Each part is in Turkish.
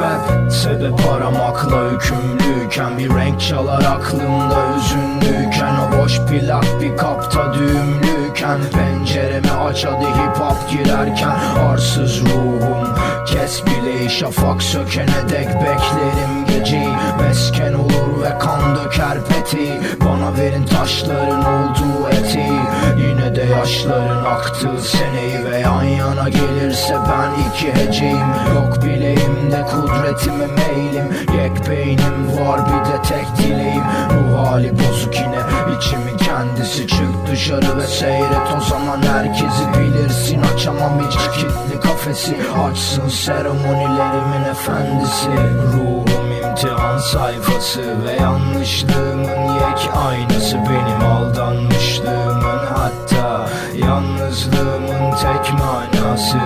Rapse de paramakla hükümlüyken Bir renk çalar aklımda üzünlüyken O boş plak bir kapta düğümlüyken. Penceremi aç hadi hip hop girerken. Arsız ruhum kes bileği şafak sökene dek bekle geceyi Mesken olur ve kan döker peteği Bana verin taşların olduğu eteği Yine de yaşların aktığı seneyi Ve yan yana gelirse ben iki heceyim. Yok bileğimde kudretime meylim. Yek beynim var bir de tek dileğim. Ruh hali bozuk yine. İçimin kendisi Çık dışarı ve seyret. O zaman herkesi bilirsin. Açamam hiç kilitli kafesi. Açsın seremonilerimin efendisi. Ruhum imtihan sayfası Ve yanlışlığımın yek aynası Benim aldanmışlığımın hatta Yalnızlığımın tek manası.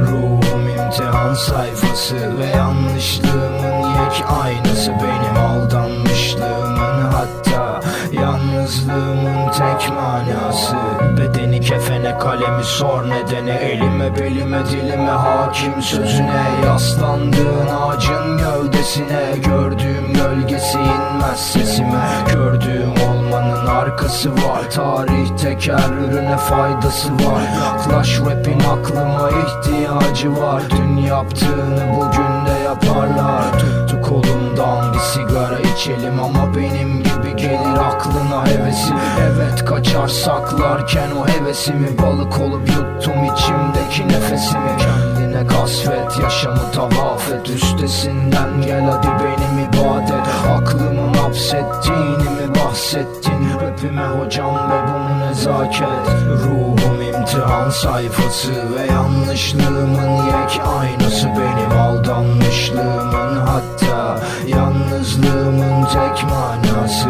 Ruhum imtihan sayfası Ve yanlışlığımın yek aynası Benim aldanmışlığımın hatta Yalnızlığımın tek manası. Bedeni kefene kalemi sor nedeni Elime belime dilime hakim sözüne Yaslandığın ağacın gövdesine Gördüğüm gölgesi inmez sesime. Gördüğüm olmanın arkası var. Tarih tekerrürüne faydası var. Yaklaş rapin aklıma ihtiyacı var. Dün yaptığını bugün de yaparlar. Tuttu kolumdan bir sigara içelim Ama benim gibi gelir aklına hevesi. Evet kaçar saklarken o hevesimi. Balık olup yuttum içimdeki nefesimi. Kendine kasvet yaşamı tavaf et Üstesinden gel hadi benim ibadet Aklımın hapsettiğini mi bahsettin? Rapime hocam ve bu nezaket. Ruhum imtihan sayfası Ve yanlışlığımın yek aynası. Benim aldanmışlığımın hatta Yalnızlığımın tek manası.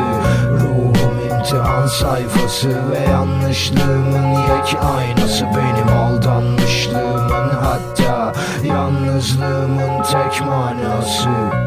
Ruhum imtihan sayfası Ve yanlışlığımın yek aynası. Benim aldanmışlığımın hatta Yalnızlığımın tek manası